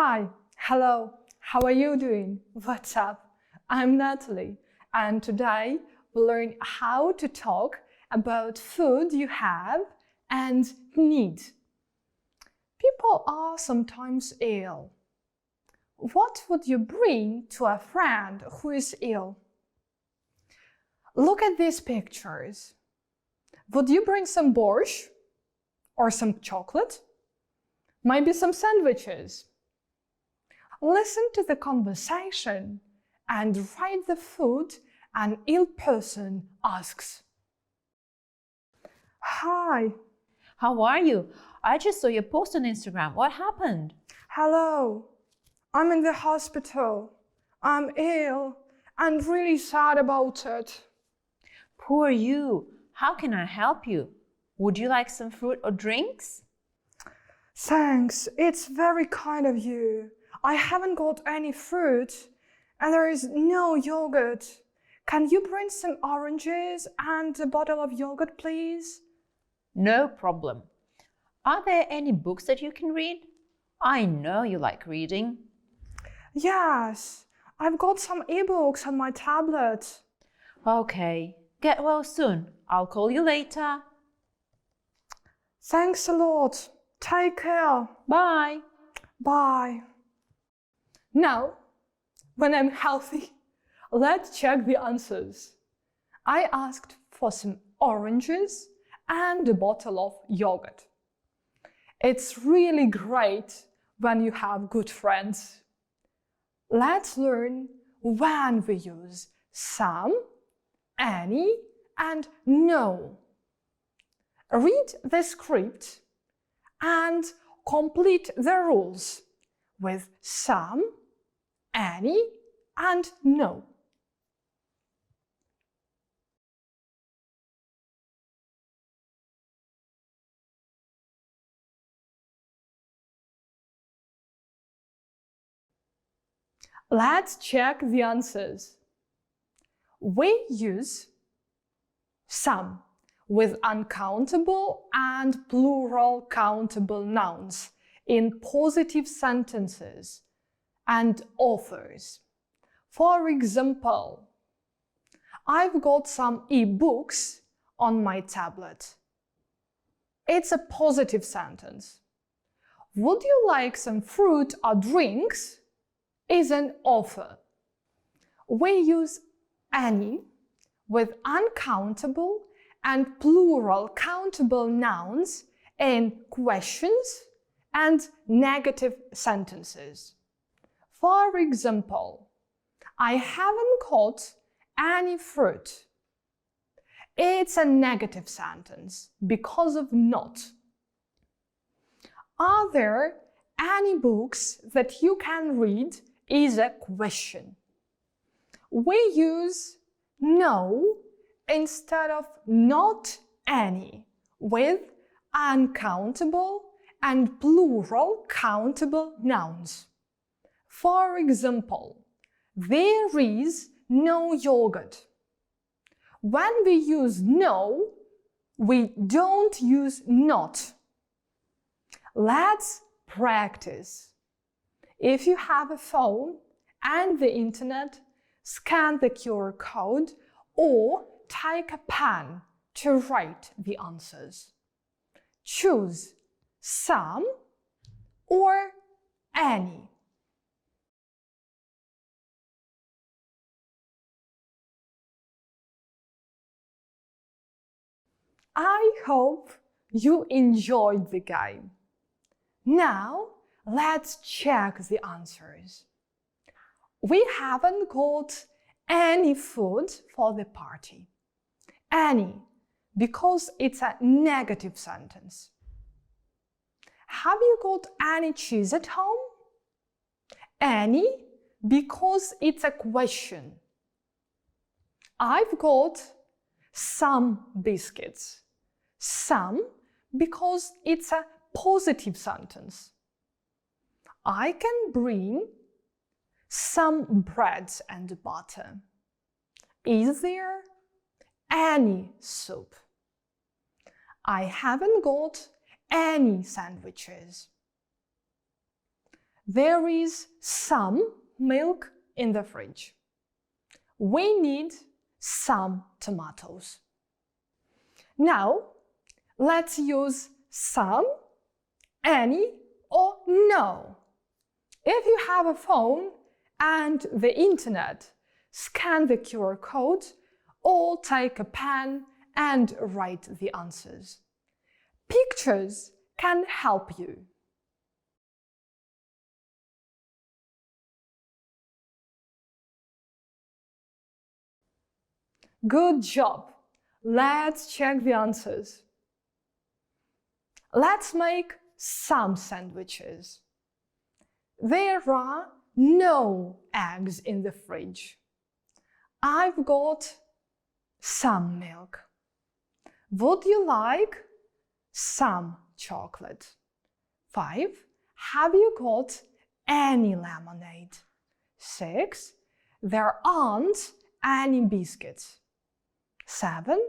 Hi, hello, how are you doing? What's up? I'm Natalie, and today we'll learn how to talk about food you have and need. People are sometimes ill. What would you bring to a friend who is ill? Look at these pictures. Would you bring some borscht or some chocolate? Maybe some sandwiches. Listen to the conversation and write the food an ill person asks. Hi, How are you? I just saw your post on Instagram. What happened? hello. I'm in the hospital. I'm ill and really sad about it. Poor you. How can I help you? Would you like some fruit or drinks? Thanks, it's very kind of you. I haven't got any fruit and there is no yogurt. Can you bring some oranges and a bottle of yogurt, please? No problem. Are there any books that you can read? I know you like reading. Yes, I've got some ebooks on my tablet. Okay, get well soon. I'll call you later. Thanks a lot. Take care. Bye. Bye. Now, when I'm healthy, let's check the answers. I asked for some oranges and a bottle of yogurt. It's really great when you have good friends. Let's learn when we use some, any, and no. Read the script and complete the rules with some, any, and no. Let's check the answers. We use some with uncountable and plural countable nouns in positive sentences and offers. For example, I've got some e-books on my tablet. It's a positive sentence. Would you like some fruit or drinks? Is an offer. We use any with uncountable and plural countable nouns in questions and negative sentences. For example, I haven't caught any fruit. It's a negative sentence because of not. Are there any books that you can read? Is a question. We use no instead of not any with uncountable and plural countable nouns. For example, there is no yogurt. When we use no, we don't use not. Let's practice. If you have a phone and the internet, scan the QR code or take a pen to write the answers. Choose some or any. I hope you enjoyed the game. Now, let's check the answers. We haven't got any food for the party. Any, because it's a negative sentence. Have you got any cheese at home? Any, because it's a question. I've got some biscuits. Some, because it's a positive sentence. I can bring some bread and butter. Is there any soup? I haven't got any sandwiches. there is some milk in the fridge. We need some tomatoes. Now, let's use some, any, or no. If you have a phone and the internet, scan the QR code or take a pen and write the answers. Pictures can help you. Good job. Let's check the answers. Let's make some sandwiches. There are no eggs in the fridge. I've got some milk. Would you like some chocolate? 5. Have you got any lemonade? 6. There aren't any biscuits. 7.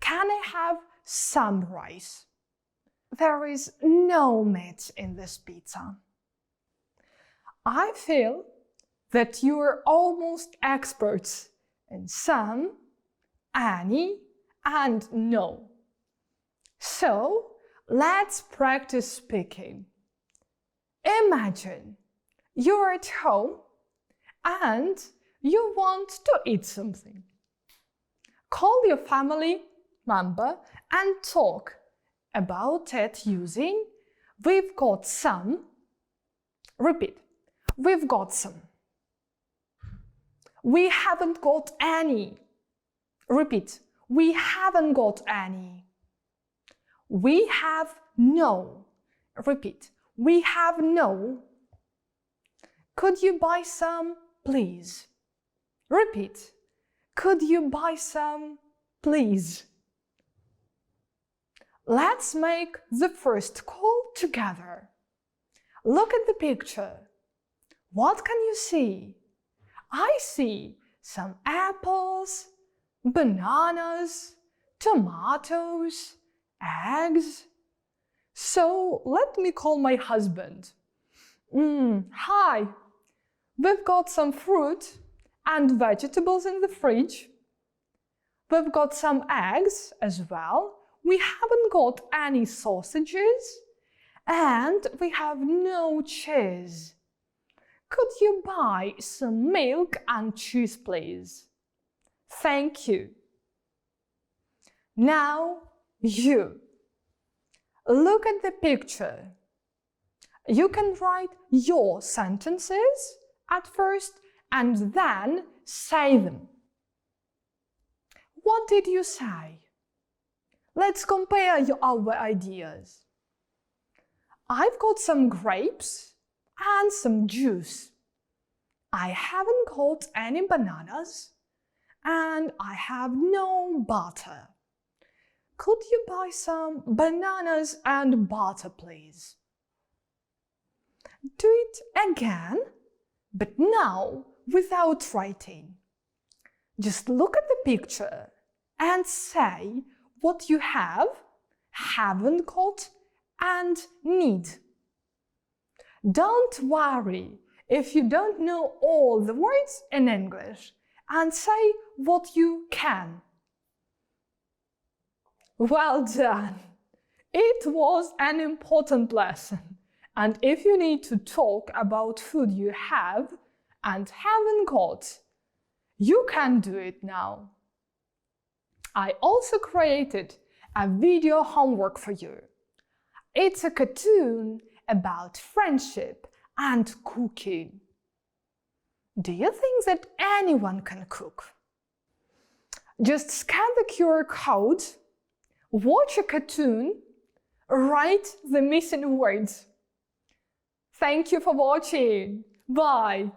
Can I have some rice? There is no meat in this pizza. I feel that you are almost experts in some, any, and no. So let's practice speaking. Imagine you're at home and you want to eat something. Call your family member and talk about it using we've got some. Repeat. We've got some. We haven't got any. Repeat. We haven't got any. We have no. Repeat. We have no. Could you buy some, please? Repeat. Could you buy some, please? Let's make the first call together. Look at the picture. What can you see? I see some apples, bananas, tomatoes, eggs. So let me call my husband. Mm, hi, we've got some fruit and vegetables in the fridge. We've got some eggs as well. We haven't got any sausages. And we have no cheese. Could you buy some milk and cheese, please? Thank you. Now, you. Look at the picture. You can write your sentences at first and then say them. What did you say? Let's compare our ideas. I've got some grapes and some juice. I haven't got any bananas and I have no butter. Could you buy some bananas and butter, please? Do it again, but now without writing. Just look at the picture and say what you have, haven't got, and need. Don't worry if you don't know all the words in English and say what you can. Well done! It was an important lesson. And if you need to talk about food you have and haven't got, you can do it now. I also created a video homework for you. It's a cartoon about friendship and cooking. Do you think that anyone can cook? Just scan the QR code, watch a cartoon, write the missing words. Thank you for watching. Bye.